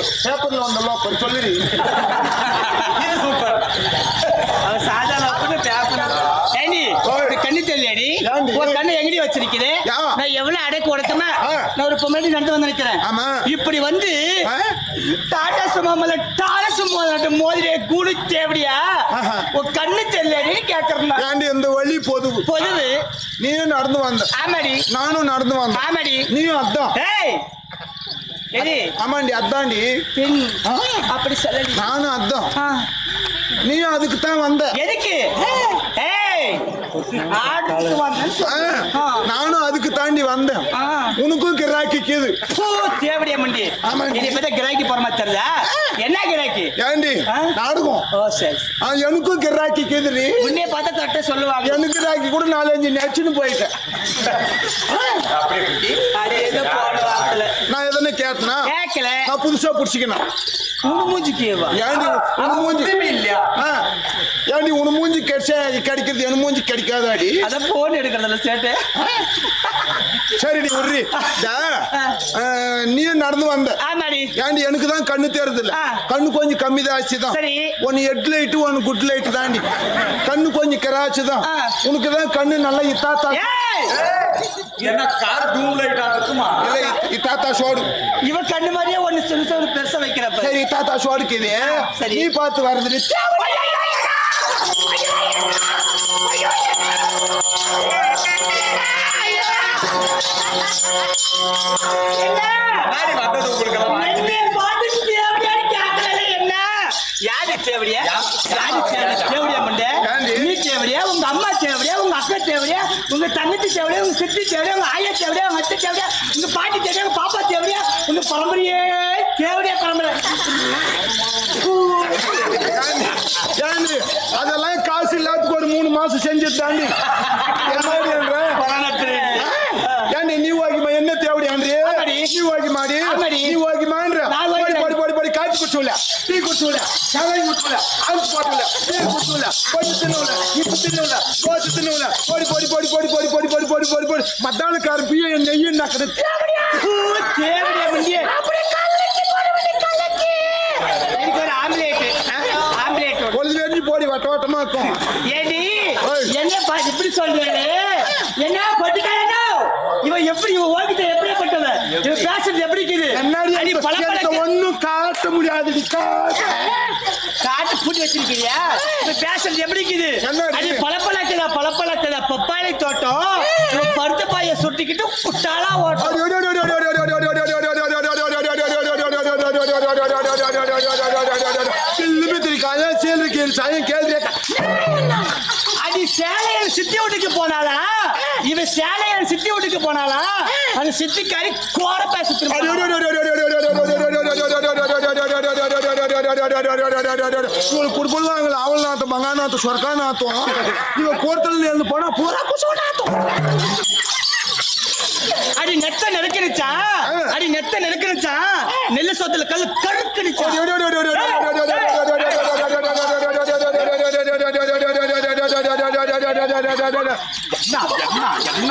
பேப்பர்ல வந்தല്ലോ கொஞ்சம் சொல்லிடு. இது சூப்பர். சாதாரண பேப்பர். ஒரு கண்ணு? ஒரு எங்கடி வச்சிருக்குது. நான் எவ்வளவு அடக்கு. நான் ஒரு பொம்மைடி நடந்து வந்து நிக்கிறேன் ஆமா. இப்படி வந்து? டாடா சுமாமல டாடா சும்மா மோதிரே குடு தேவடியா ஆஹா. ஒரு கண்ணு தெரியலடி கேக்குறேன் இந்த வழி பொதுவு பொதுவு. நீயும் நடந்து வந்த. ஆமாடி. நானும் நடந்து வந்தேன். ஆமாடி. நீயும் அதான். ஏய் ஆமாண்டி அதாண்டி. பெண். அப்படி சொல்லடி நானும் அதான். நீயும் அதுக்கு தான் வந்த. எதுக்கு? சொல்லு. நானும் அதுக்கு தாண்டி வந்தேன். உனக்கும் கிராக்கிக்குது பூ தேவடியா மண்டி. ஆமாண்டி. இனி இப்பதான் கிராக்கி போற மாதிரி தெரியுதா? என்ன கிராக்கி? ஏண்டி? நாடகம். ஓ சரி ஆ, எனக்கும் கிராக்கிக்குதுடி உன்னைய பார்த்தா தொட்ட சொல்லுவாங்க. எனக்கு கிராக்கி கூட நாலஞ்சு நச்சுன்னு போயிட்டேன். ஏத்துனா நான் புதுசா புடிச்சுக்கணும். உங்க மூஞ்சி கேவா ஏண்டி உன் மூஞ்சி இல்லையா ஆ, ஏண்டி உன் மூஞ்சி கிடைச்சா கிடைக்கிறது என் மூஞ்சி கிடைக்காதாடி அதான் போன் எடுக்கிறதுல சேட்டு சரிடி உர்ரி நீயும் நடந்து வந்த ஏண்டி எனக்கு தான் கண்ணு தேர்றது இல்ல. கண்ணு கொஞ்சம் கம்மி தான் சரி. ஒன்னு ஹெட் லைட் ஒன்னு குட் லைட் தாண்டி கண்ணு கொஞ்சம் கிராச்சு தான். உனக்கு தான் கண்ணு நல்லா இத்தாத்தா என்ன கார் டூம் லைட் இருக்குமா இல்ல இ- இத்தாத்தா சோடு இவன் கண்ணு மாதிரியே ஒண்ணு சிறு சிறு பெருசா வைக்கிறப்ப சரி தாத்தா சோடுக்குது நீ பார்த்து வருது உங்க அம்மா தேவையா உங்க அக்கா தேவையா உங்க தங்கச்சி தேவையா உங்க சித்தி தேவையா உங்க ஆயா தேவையா உங்க அத்தை தேவையா உங்க பாட்டி தேவையா பாப்பா தேவையா உங்க பரம்பரையே தாண்டி ஏண்டி நீ ஓகேமா என்ன தேவடி ஆண்டி ஆமாடி. நீ ஓகேமாடி ஆமாடி. நீ ஓகேமான்ற நான் படி. படி படி காய்ச்சி குடிச்சுல டீ குடிச்சுல சாய் குடிச்சுல அரிசி போட்டுல டீ குடிச்சுல பொடி தின்னுல இப்பு தின்னுல தோசை தின்னுல பொடி பொடி பொடி பொடி பொடி பொடி பொடி பொடி பொடி பொடி பிய நெய்யும் நக்கது ஆம்லேட் ஆம்லேட் வட்ட வட்டமா இருக்கும் சொல்றாரு என்ன பட்டுக்காரனோ இவன் எப்படி இவன் ஓகிட்ட எப்படி பட்டவன் இவன் பேசுறது எப்படி இருக்குது என்னடி அடி விஷயத்தை ஒண்ணும் காட்ட முடியாதுடி காட்ட பூட்டி வச்சிருக்கிறியா இவன் பேசுறது எப்படி இருக்குது? அடி பளபளக்குதா பளபளக்குதா பப்பாளி தோட்டம் இவன் பருத்த பாய சுட்டிக்கிட்டு குட்டாலா ஓட்டம் அடி சேலையன் சித்தி வீட்டுக்கு போனாலா இவ சேலைய சித்தி வீட்டுக்கு போனாளா அந்த சித்திக்காரி கோர பேசி కుడుపుల్లాంగులు ఆవులనాథం நாத்தம் స్వర్గానాథం ఇవ కోర్తలు నేను పోనా పూరా కుసోనాథం அடி நெத்த நெருக்கிடுச்சா அடி நெத்த நெருக்கிடுச்சா நெல்லு சோத்துல கல் கருக்கிடுச்சா 对对对，人ย人ห人